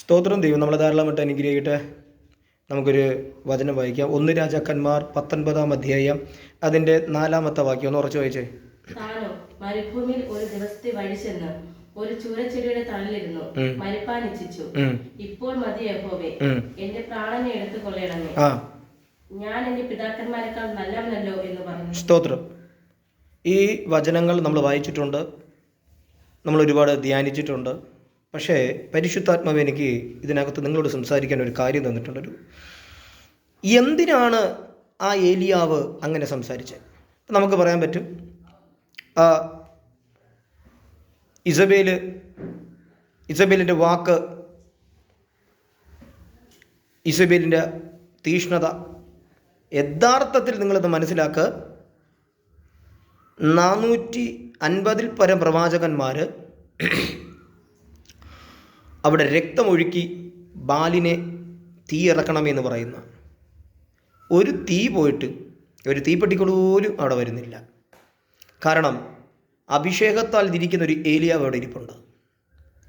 സ്തോത്രം ദൈവം നമ്മളെ ധാരാളമായിട്ട് അനുഗ്രഹിക്കട്ടെ. നമുക്കൊരു വചനം വായിക്കാം. ഒന്ന് രാജാക്കന്മാർ പത്തൊൻപതാം അധ്യായം അതിന്റെ നാലാമത്തെ വാക്യം. ഒന്ന് ഉറച്ചു വായിച്ചേ. മരുഭൂമിയിൽ ഒരു ദിവസത്തെ വഴി ചെന്ന് ഒരു ചൂരച്ചെടിയുടെ തണലിരുന്നു. മരിപ്പാൻ ഇച്ഛിച്ചു ഇപ്പോൾ മതി യഹോവേ. എന്റെ പ്രാണനെ എടുത്തു കൊള്ളയണമേ ഞാൻ എന്റെ പിതാക്കന്മാരെക്കാൾ നല്ലവനല്ലോ എന്ന് പറഞ്ഞു. സ്തോത്രം. ഈ വചനങ്ങൾ നമ്മൾ വായിച്ചിട്ടുണ്ട്. നമ്മൾ ഒരുപാട് ധ്യാനിച്ചിട്ടുണ്ട്. പക്ഷേ പരിശുദ്ധാത്മാവ് എനിക്ക് ഇതിനകത്ത് നിങ്ങളോട് സംസാരിക്കാൻ ഒരു കാര്യം തന്നിട്ടുണ്ട് ഒരു എന്തിനാണ് ആ ഏലിയാവ് അങ്ങനെ സംസാരിച്ചത് നമുക്ക് പറയാൻ പറ്റും ഇസബേൽ ഇസബേലിന്റെ വാക്ക് ഇസബേലിന്റെ തീഷ്ണത യഥാർത്ഥത്തിൽ നിങ്ങളിത് മനസ്സിലാക്കുക നാനൂറ്റി അൻപതിൽ പരം പ്രവാചകന്മാർ അവിടെ രക്തമൊഴുക്കി ബാലിനെ തീയിറക്കണമെന്ന് പറയുന്ന ഒരു തീ പോയിട്ട് ഒരു തീപ്പെട്ടിക്കുള്ള പോലും അവിടെ വരുന്നില്ല. കാരണം അഭിഷേകത്താൽ തിരിക്കുന്ന ഒരു ഏലിയാവ് അവിടെ ഇരിപ്പുണ്ട്.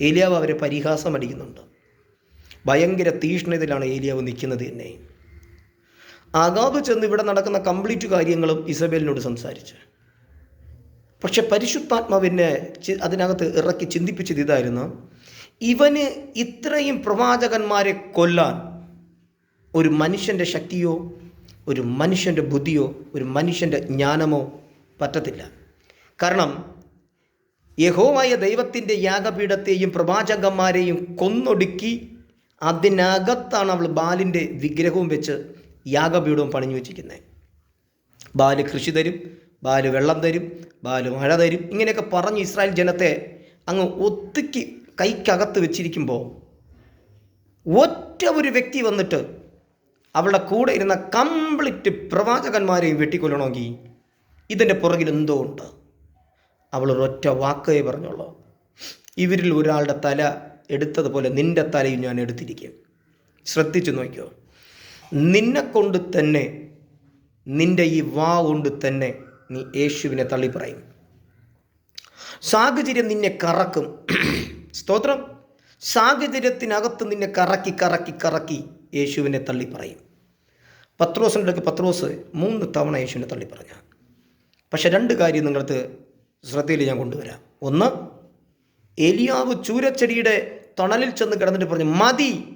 ഏലിയാവ് അവരെ പരിഹാസം അടിക്കുന്നുണ്ട്. ഭയങ്കര തീഷ്ണതയിലാണ് ഏലിയാവ് നിൽക്കുന്നത് തന്നെ. ആകാബ് ചെന്ന് ഇവിടെ നടക്കുന്ന കംപ്ലീറ്റ് കാര്യങ്ങളും ഇസബേലിനോട് സംസാരിച്ചു. പക്ഷെ പരിശുദ്ധാത്മാവിനെ അതിനകത്ത് ഇറക്കി ചിന്തിപ്പിച്ചത് ഇതായിരുന്നു. ഇവന് ഇത്രയും പ്രവാചകന്മാരെ കൊല്ലാൻ ഒരു മനുഷ്യന്റെ ശക്തിയോ ഒരു മനുഷ്യന്റെ ബുദ്ധിയോ ഒരു മനുഷ്യന്റെ ജ്ഞാനമോ പറ്റത്തില്ല. കാരണം യഹോവായ ദൈവത്തിന്റെ യാഗപീഠത്തെയും പ്രവാചകന്മാരെയും കൊന്നൊടുക്കി അതിനകത്താണ് അവൾ ബാലിന്റെ വിഗ്രഹവും വെച്ച് യാഗപീഠവും പണിഞ്ഞു വെച്ചിരിക്കുന്നത് ബാൽ കൃഷി തരും ബാൽ വെള്ളം തരും ബാൽ മഴ തരും ഇങ്ങനെയൊക്കെ പറഞ്ഞ് ഇസ്രായേൽ ജനത്തെ അങ്ങ് ഒത്തുക്കി കൈക്കകത്ത് വെച്ചിരിക്കുമ്പോൾ ഒറ്റ ഒരു വ്യക്തി വന്നിട്ട് അവളുടെ കൂടെ ഇരുന്ന കംപ്ലീറ്റ് പ്രവാചകന്മാരെയും വെട്ടിക്കൊല്ലണമെങ്കിൽ ഇതിന്റെ പുറകിൽ എന്തോ ഉണ്ട്. അവൾ ഒരൊറ്റ വാക്കേ പറഞ്ഞോളൂ. ഇവരിൽ ഒരാളുടെ തല എടുത്തതുപോലെ നിന്റെ തലയും ഞാൻ എടുത്തിരിക്കും. ശ്രദ്ധിച്ചു നോക്കിയോ നിന്നെക്കൊണ്ട് തന്നെ നിന്റെ ഈ വാ കൊണ്ട് തന്നെ നീ യേശുവിനെ തള്ളി പറയും സാഹചര്യം നിന്നെ കറക്കും. സ്തോത്രം. സാഹചര്യത്തിനകത്ത് നിന്നെ കറക്കി കറക്കി കറക്കി യേശുവിനെ തള്ളി പറയും പത്രോസിന്റെ പത്രോസ് മൂന്ന് തവണ യേശുവിനെ തള്ളി പറഞ്ഞു പക്ഷെ രണ്ട് കാര്യം നിങ്ങൾക്ക് ശ്രദ്ധയിൽ ഞാൻ കൊണ്ടുവരാം. ഒന്ന് എലിയാവ് ചൂരച്ചെടിയുടെ തണലിൽ ചെന്ന് കിടന്നിട്ട് പറഞ്ഞു മതി.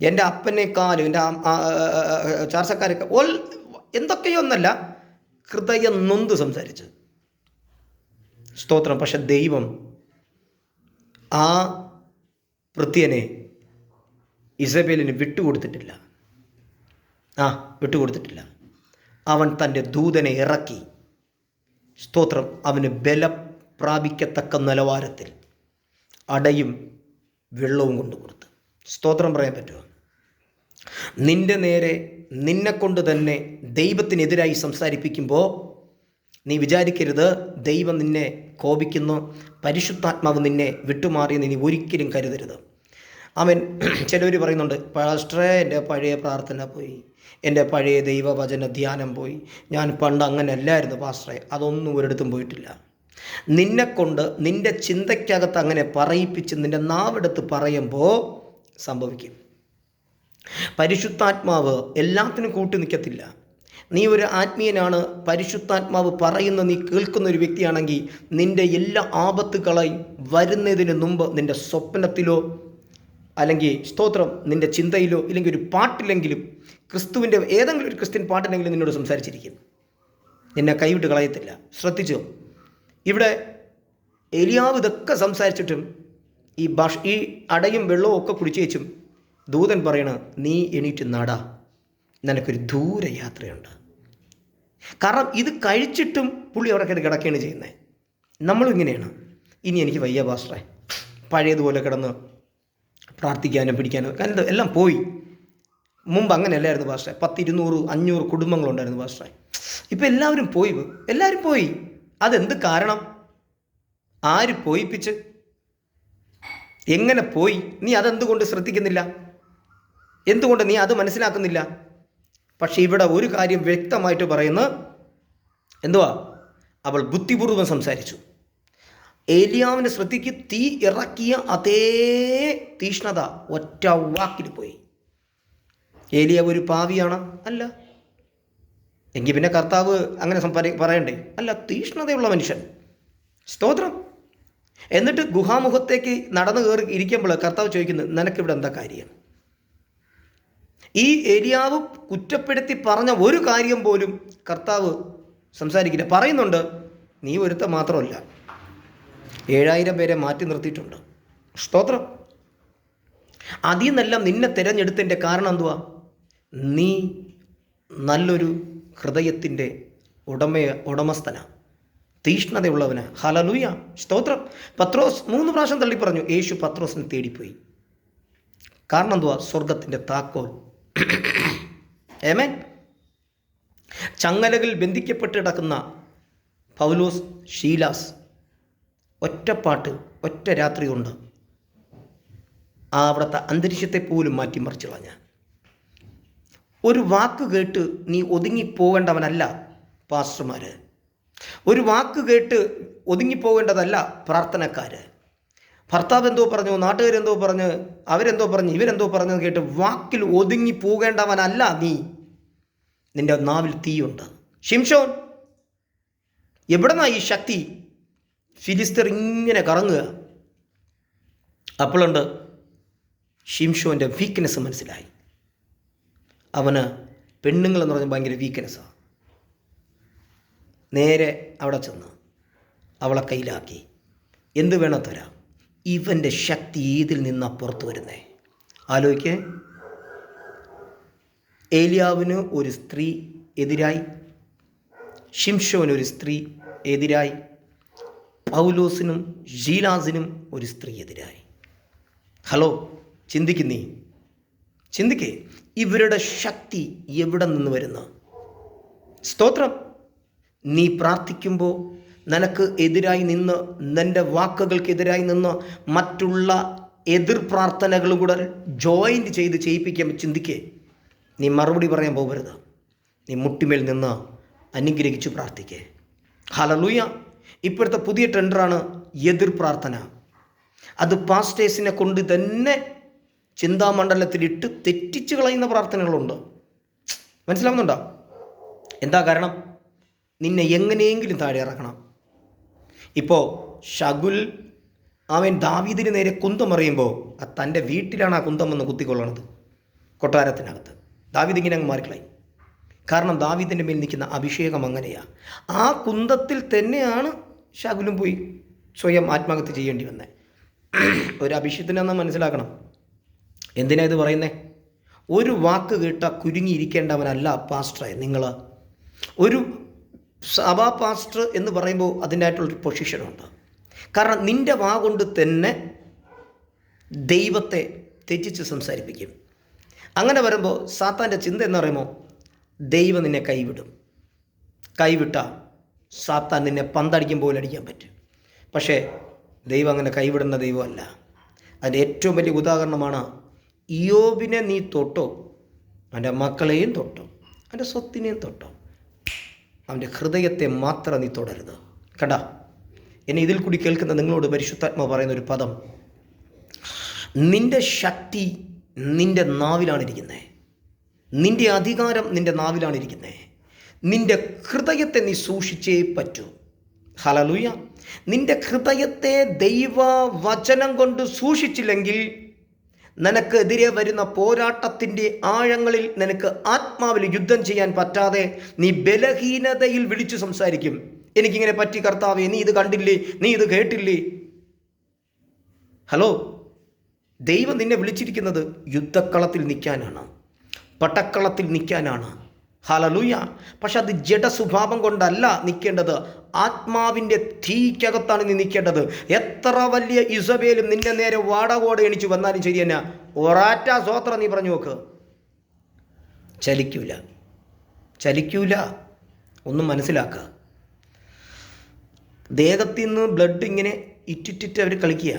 എന്റെ അപ്പനേക്കാളും എന്റെ ചാർച്ചക്കാരൊക്കെ ഓൽ എന്തൊക്കെയൊന്നല്ല ഹൃദയം നൊന്ത് സംസാരിച്ച്. സ്തോത്രം. പക്ഷെ ദൈവം ആ ഭൃത്യനെ ഇസബേലിന് വിട്ടുകൊടുത്തിട്ടില്ല. ആ വിട്ടുകൊടുത്തിട്ടില്ല. അവൻ തന്റെ ദൂതനെ ഇറക്കി. സ്തോത്രം അവന് ബലം പ്രാപിക്കത്തക്ക നിലവാരത്തിൽ അടയും വെള്ളവും കൊണ്ടു കൊടുത്തു സ്തോത്രം പറയാൻ പറ്റുമോ? നിന്റെ നേരെ നിന്നെക്കൊണ്ട് തന്നെ ദൈവത്തിനെതിരായി സംസാരിപ്പിക്കുമ്പോൾ നീ വിചാരിക്കരുത് ദൈവം നിന്നെ കോപിക്കുന്നു പരിശുദ്ധാത്മാവ് നിന്നെ വിട്ടുമാറിയെന്ന് നീ ഒരിക്കലും കരുതരുത്. അവൻ ചിലവർ പറയുന്നുണ്ട് പാസ്റ്ററേ എന്റെ പഴയ പ്രാർത്ഥന പോയി. എന്റെ പഴയ ദൈവവചന ധ്യാനം പോയി. ഞാൻ പണ്ട് അങ്ങനെ അല്ലായിരുന്നു പാസ്റ്ററെ. അതൊന്നും ഒരിടത്തും പോയിട്ടില്ല. നിന്നെക്കൊണ്ട് നിന്റെ ചിന്തയ്ക്കകത്ത് അങ്ങനെ പറയിപ്പിച്ച് നിന്റെ നാവെടുത്ത് പറയുമ്പോൾ സംഭവിക്കും. പരിശുദ്ധാത്മാവ് എല്ലാത്തിനും കൂട്ടി നിൽക്കത്തില്ല നീ ഒരു ആത്മീയനാണ് പരിശുദ്ധാത്മാവ് പറയുന്ന നീ കേൾക്കുന്ന ഒരു വ്യക്തിയാണെങ്കിൽ നിന്റെ എല്ലാ ആപത്തുകളെയും വരുന്നതിന് മുമ്പ് നിന്റെ സ്വപ്നത്തിലോ അല്ലെങ്കിൽ സ്തോത്രം നിന്റെ ചിന്തയിലോ ഇല്ലെങ്കിൽ ഒരു പാട്ടിലെങ്കിലും ക്രിസ്തുവിന്റെ ഏതെങ്കിലും ഒരു ക്രിസ്ത്യൻ പാട്ടിലെങ്കിലും നിന്നോട് സംസാരിച്ചിരിക്കും. നിന്നെ കൈവിട്ട് കളയത്തില്ല. ശ്രദ്ധിച്ചോ? ഇവിടെ എലിയാവ് ഇതൊക്കെ സംസാരിച്ചിട്ടും ഈ ഭക്ഷ ഈ അടയും വെള്ളവും ഒക്കെ കുടിച്ചു വെച്ചും ദൂതൻ പറയണ നീ എണീറ്റ് നടാ. നിനക്കൊരു ദൂരയാത്രയുണ്ട്. കാരണം ഇത് കഴിച്ചിട്ടും പുള്ളി അവിടെ കിടന്ന് കിടക്കുകയാണ് ചെയ്യുന്നത് നമ്മളും ഇങ്ങനെയാണ്. ഇനി എനിക്ക് വയ്യ പാസ്റ്ററെ. പഴയതുപോലെ കിടന്ന് പ്രാർത്ഥിക്കാനോ പിടിക്കാനോ കാരണം എല്ലാം പോയി. മുമ്പ് അങ്ങനെയല്ലായിരുന്നു പാസ്റ്ററെ. പത്ത് ഇരുന്നൂറ് അഞ്ഞൂറ് കുടുംബങ്ങളുണ്ടായിരുന്നു പാസ്റ്ററെ. ഇപ്പം എല്ലാവരും പോയി. എല്ലാവരും പോയി. അതെന്ത് കാരണം? ആര് പോയിപ്പിച്ച്? എങ്ങനെ പോയി? നീ അതെന്തുകൊണ്ട് ശ്രദ്ധിക്കുന്നില്ല? എന്തുകൊണ്ട് നീ അത് മനസ്സിലാക്കുന്നില്ല? പക്ഷേ ഇവിടെ ഒരു കാര്യം വ്യക്തമായിട്ട് പറയുന്നു. എന്തുവാ? അവൾ ബുദ്ധിപൂർവം സംസാരിച്ചു. ഏലിയാവിന്റെ ശ്രദ്ധിക്ക് തീ ഇറക്കിയ അതേ തീഷ്ണത ഒറ്റ വാക്കിൽ പോയി. ഏലിയാവ് ഒരു പാവിയാണ്? അല്ല. എങ്കിൽ പിന്നെ കർത്താവ് അങ്ങനെ പറയണ്ടേ? അല്ല തീഷ്ണതയുള്ള മനുഷ്യൻ. സ്തോത്രം. എന്നിട്ട് ഗുഹാമുഖത്തേക്ക് നടന്നു കയറി ഇരിക്കുമ്പോൾ കർത്താവ് ചോദിക്കുന്നത് നിനക്കിവിടെ എന്താ കാര്യം? ഈ ഏരിയാവ് കുറ്റപ്പെടുത്തി പറഞ്ഞ ഒരു കാര്യം പോലും കർത്താവ് സംസാരിക്കില്ല. പറയുന്നുണ്ട് നീ ഒരുത്ത മാത്രമല്ല. ഏഴായിരം പേരെ മാറ്റി നിർത്തിയിട്ടുണ്ട്. സ്തോത്രം. അതിൽ നിന്നെല്ലാം നിന്നെ തിരഞ്ഞെടുത്തതിന്റെ കാരണം എന്തുവാ? നീ നല്ലൊരു ഹൃദയത്തിന്റെ ഉടമയ ഉടമസ്ഥന. തീഷ്ണതയുള്ളവന്. ഹലലൂയ സ്തോത്രം. പത്രോസ് മൂന്ന് പ്രാവശ്യം തള്ളി പറഞ്ഞു യേശു പത്രോസിനെ തേടിപ്പോയി. കാരണം എന്തുവാ? സ്വർഗത്തിന്റെ താക്കോൽ ഏമേൻ ചങ്ങലകൾ ബന്ധിക്കപ്പെട്ടിടക്കുന്ന പൗലോസ് ഷീലാസ് ഒറ്റപ്പാട്ട് ഒറ്റ രാത്രി കൊണ്ട് ആ അവിടുത്തെ അന്തരീക്ഷത്തെ പോലും മാറ്റിമറിച്ച് കളഞ്ഞ ഒരു വാക്ക് കേട്ട് നീ ഒതുങ്ങിപ്പോകേണ്ടവനല്ല പാസ്റ്റർമാർ ഒരു വാക്ക് കേട്ട് ഒതുങ്ങിപ്പോകേണ്ടതല്ല പ്രാർത്ഥനക്കാർ ഭർത്താവ് എന്തോ പറഞ്ഞു നാട്ടുകാരെന്തോ പറഞ്ഞു അവരെന്തോ പറഞ്ഞു ഇവരെന്തോ പറഞ്ഞു കേട്ട് വാക്കിൽ ഒതുങ്ങി പോകേണ്ടവനല്ല നീ. നിന്റെ നാവിൽ തീയുണ്ട്. ഷിംഷോൻ എവിടെന്നാ ഈ ശക്തി? ഫിലിസ്തർ ഇങ്ങനെ കറങ്ങുക. അപ്പോഴുണ്ട് ഷിംഷോന്റെ വീക്ക്നെസ് മനസ്സിലായി. അവന് പെണ്ണുങ്ങളെന്ന് പറഞ്ഞാൽ ഭയങ്കര വീക്ക്നെസ്സാണ് നേരെ അവിടെ ചെന്ന് അവളെ കയ്യിലാക്കി. എന്ത് വേണോ തരാം. ഇവന്റെ ശക്തി ഏതിൽ നിന്നാണ് പുറത്തു വരുന്നത് ആലോചിക്കേ ഏലിയാവിന് ഒരു സ്ത്രീ എതിരായി. ഷിംഷോന് ഒരു സ്ത്രീ എതിരായി. പൗലോസിനും ഷീലാസിനും ഒരു സ്ത്രീ എതിരായി. ഹലോ ചിന്തിക്കുന്നേ ചിന്തിക്കേ ഇവരുടെ ശക്തി എവിടെ നിന്ന് വരുന്ന? സ്തോത്രം. നീ പ്രാർത്ഥിക്കുമ്പോൾ നിനക്ക് എതിരായി നിന്ന് നിന്റെ വാക്കുകൾക്കെതിരായി നിന്ന് മറ്റുള്ള എതിർ പ്രാർത്ഥനകളും കൂടെ ജോയിന്റ് ചെയ്ത് ചെയ്യിപ്പിക്കാൻ ചിന്തിക്കേ. നീ മറുപടി പറയാൻ പോകരുത്. നീ മുട്ടിമേൽ നിന്ന് അനുഗ്രഹിച്ച് പ്രാർത്ഥിക്കേ. ഹലലൂയ ഇപ്പോഴത്തെ പുതിയ ട്രെൻഡറാണ് എതിർ പ്രാർത്ഥന. അത് പാസ്റ്റേഴ്സിനെ കൊണ്ട് തന്നെ ചിന്താമണ്ഡലത്തിലിട്ട് തെറ്റിച്ച് കളയുന്ന പ്രാർത്ഥനകളുണ്ട്. മനസ്സിലാവുന്നുണ്ടോ? എന്താ കാരണം? നിന്നെ എങ്ങനെയെങ്കിലും താഴെ ഇറക്കണം. ഇപ്പോൾ ഷഗുൽ അവൻ ദാവീദിന് നേരെ കുന്തം അറിയുമ്പോൾ ആ തന്റെ വീട്ടിലാണ് ആ കുന്തം വന്ന് കുത്തിക്കൊള്ളണത് കൊട്ടാരത്തിനകത്ത്. ദാവീദ് ഇങ്ങനെ അങ്ങ് മാറിക്കളയും. കാരണം ദാവീദിന്റെ മേൽ നിൽക്കുന്ന അഭിഷേകം അങ്ങനെയാണ് ആ കുന്തത്തിൽ തന്നെയാണ് ഷഗുലും പോയി സ്വയം ആത്മഹത്യ ചെയ്യേണ്ടി വന്നത് ഒരു അഭിഷേകത്തിനെന്നാ മനസ്സിലാക്കണം. എന്തിനാ ഇത് പറയുന്നേ? ഒരു വാക്ക് കേട്ട കുരുങ്ങിയിരിക്കേണ്ടവനല്ല പാസ്റ്ററെ നിങ്ങൾ ഒരു സഭാ പാസ്റ്റർ എന്ന് പറയുമ്പോൾ അതിന്റെതായിട്ടുള്ളൊരു പൊസിഷനുണ്ട്. കാരണം നിന്റെ വാ കൊണ്ട് തന്നെ ദൈവത്തെ തെറ്റിച്ച് സംസാരിപ്പിക്കും. അങ്ങനെ വരുമ്പോൾ സാത്താന്റെ ചിന്ത എന്ന് പറയുമ്പോൾ ദൈവം നിന്നെ കൈവിടും. കൈവിട്ട സാത്താൻ നിന്നെ പന്തടിക്കും പോലെ അടിക്കാൻ പറ്റും. പക്ഷേ ദൈവം അങ്ങനെ കൈവിടുന്ന ദൈവമല്ല. അതിന്റെ ഏറ്റവും വലിയ ഉദാഹരണമാണ് ഇയോബിനെ നീ തൊട്ടോ അവന്റെ മക്കളെയും തൊട്ടോ അവന്റെ സ്വത്തിനെയും തൊട്ടോ. അവന്റെ ഹൃദയത്തെ മാത്രം നീ തുടരുത്. കണ്ട? എന്നെ ഇതിൽ കൂടി കേൾക്കുന്ന നിങ്ങളോട് പരിശുദ്ധാത്മ പറയുന്ന ഒരു പദം. നിന്റെ ശക്തി നിന്റെ നാവിലാണ് ഇരിക്കുന്നത് നിന്റെ അധികാരം നിന്റെ നാവിലാണ് ഇരിക്കുന്നത് നിന്റെ ഹൃദയത്തെ നീ സൂക്ഷിച്ചേ പറ്റൂ. ഹലലുയ നിന്റെ ഹൃദയത്തെ ദൈവ വചനം കൊണ്ട് സൂക്ഷിച്ചില്ലെങ്കിൽ നിനക്കെതിരെ വരുന്ന പോരാട്ടത്തിന്റെ ആഴങ്ങളിൽ നിനക്ക് ആത്മാവിൽ യുദ്ധം ചെയ്യാൻ പറ്റാതെ നീ ബലഹീനതയിൽ വിളിച്ചു സംസാരിക്കും. എനിക്കിങ്ങനെ പറ്റി കർത്താവേ നീ ഇത് കണ്ടില്ലേ? നീ ഇത് കേട്ടില്ലേ? ഹലോ ദൈവം നിന്നെ വിളിച്ചിരിക്കുന്നത് യുദ്ധക്കളത്തിൽ നിൽക്കാനാണ് പട്ടക്കളത്തിൽ നിൽക്കാനാണ്. ഹലലൂയ പക്ഷെ അത് ജഡസ്വഭാവം കൊണ്ടല്ല നിൽക്കേണ്ടത് ആത്മാവിന്റെ തീക്കകത്താണ് നീ നിൽക്കേണ്ടത് എത്ര വലിയ ഇസബേലും നിന്റെ നേരെ വാടകോടെ എണിച്ചു വന്നാലും ശരി തന്നെ. ഒറാറ്റ സ്വോത്രം നീ പറഞ്ഞു നോക്ക്. ചലിക്കൂല. ചലിക്കൂല. ഒന്നും മനസ്സിലാക്കുക ദേഹത്തിൽ നിന്ന് ബ്ലഡ് ഇങ്ങനെ ഇറ്റിറ്റിറ്റ് അവർ കളിക്കുക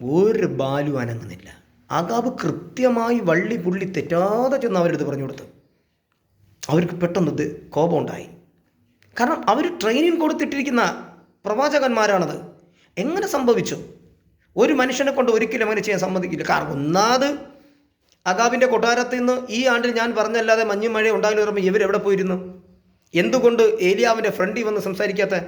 ഒരു ബാലു അനങ്ങുന്നില്ല. അകാവ് കൃത്യമായി വള്ളി പുള്ളി തെറ്റാതെ ചെന്ന് അവരെടുത്ത് പറഞ്ഞു കൊടുത്തു. അവർക്ക് പെട്ടെന്ന് ഇത് കോപമുണ്ടായി. കാരണം അവർ ട്രെയിനിങ് കൊടുത്തിട്ടിരിക്കുന്ന പ്രവാചകന്മാരാണത്. എങ്ങനെ സംഭവിച്ചു? ഒരു മനുഷ്യനെ കൊണ്ട് ഒരിക്കലും അങ്ങനെ ചെയ്യാൻ സമ്മതിക്കില്ല. കാരണം ഒന്നാത് അഗാബിന്റെ കൊട്ടാരത്തിൽ നിന്ന് ഈ ആണ്ടിൽ ഞാൻ പറഞ്ഞല്ലാതെ മഞ്ഞും മഴ ഉണ്ടാകില്ല പറയുമ്പോൾ ഇവരെവിടെ പോയിരുന്നു? എന്തുകൊണ്ട് ഏലിയാവിന്റെ ഫ്രണ്ടിൽ വന്ന് സംസാരിക്കാത്ത?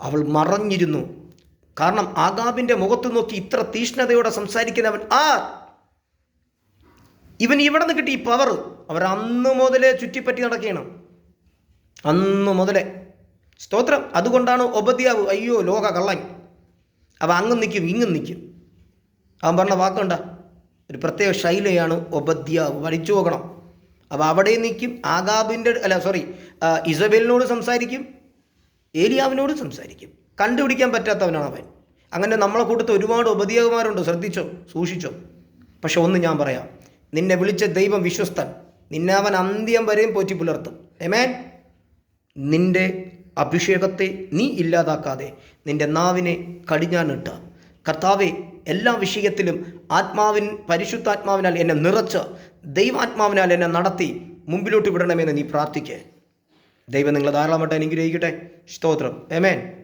അവൾ മറഞ്ഞിരുന്നു. കാരണം ആഗാബിന്റെ മുഖത്ത് നോക്കി ഇത്ര തീഷ്ണതയോടെ സംസാരിക്കുന്നവൻ ആ ഇവൻ ഇവിടെ നിന്ന് കിട്ടി ഈ പവർ അവർ അന്ന് മുതലേ ചുറ്റിപ്പറ്റി നടക്കുകയാണ്. അന്ന് മുതലേ. സ്തോത്രം. അതുകൊണ്ടാണ് ഒബദ്യാവ് അയ്യോ ലോക കള്ളൻ. അവ അങ്ങും നിൽക്കും ഇങ്ങും നിൽക്കും. അവൻ പറഞ്ഞ വാക്കുണ്ട? ഒരു പ്രത്യേക ശൈലിയാണ് ഒബദ്യാവ്. പഠിച്ചു നോക്കണം അപ്പോൾ അവിടെ നിൽക്കും ആഗാബിന്റെ അല്ല സോറി ഇസബേലിനോട് സംസാരിക്കും ഏലിയാവിനോട് സംസാരിക്കും. കണ്ടുപിടിക്കാൻ പറ്റാത്തവനാണ് അവൻ. അങ്ങനെ നമ്മളെ കൂട്ടത്ത് ഒരുപാട് ഉപദ്യാകുമാരുണ്ട് ശ്രദ്ധിച്ചോ? സൂക്ഷിച്ചോ? പക്ഷെ ഒന്ന് ഞാൻ പറയാം. നിന്നെ വിളിച്ച ദൈവം വിശ്വസ്തൻ. നിന്നെ അവൻ അന്ത്യം വരെയും പോറ്റി പുലർത്തും. എമേൻ നിന്റെ അഭിഷേകത്തെ നീ ഇല്ലാതാക്കാതെ നിന്റെ നാവിനെ കടിഞ്ഞാനിട്ട കർത്താവെ എല്ലാ വിഷയത്തിലും ആത്മാവിൻ പരിശുദ്ധാത്മാവിനാൽ എന്നെ നിറച്ച് ദൈവാത്മാവിനാൽ എന്നെ നടത്തി മുമ്പിലോട്ട് വിടണമെന്ന് നീ പ്രാർത്ഥിക്കേ. ദൈവം നിങ്ങളെ ധാരാളമായിട്ട് അനുഗ്രഹിക്കട്ടെ. സ്തോത്രം. എമേൻ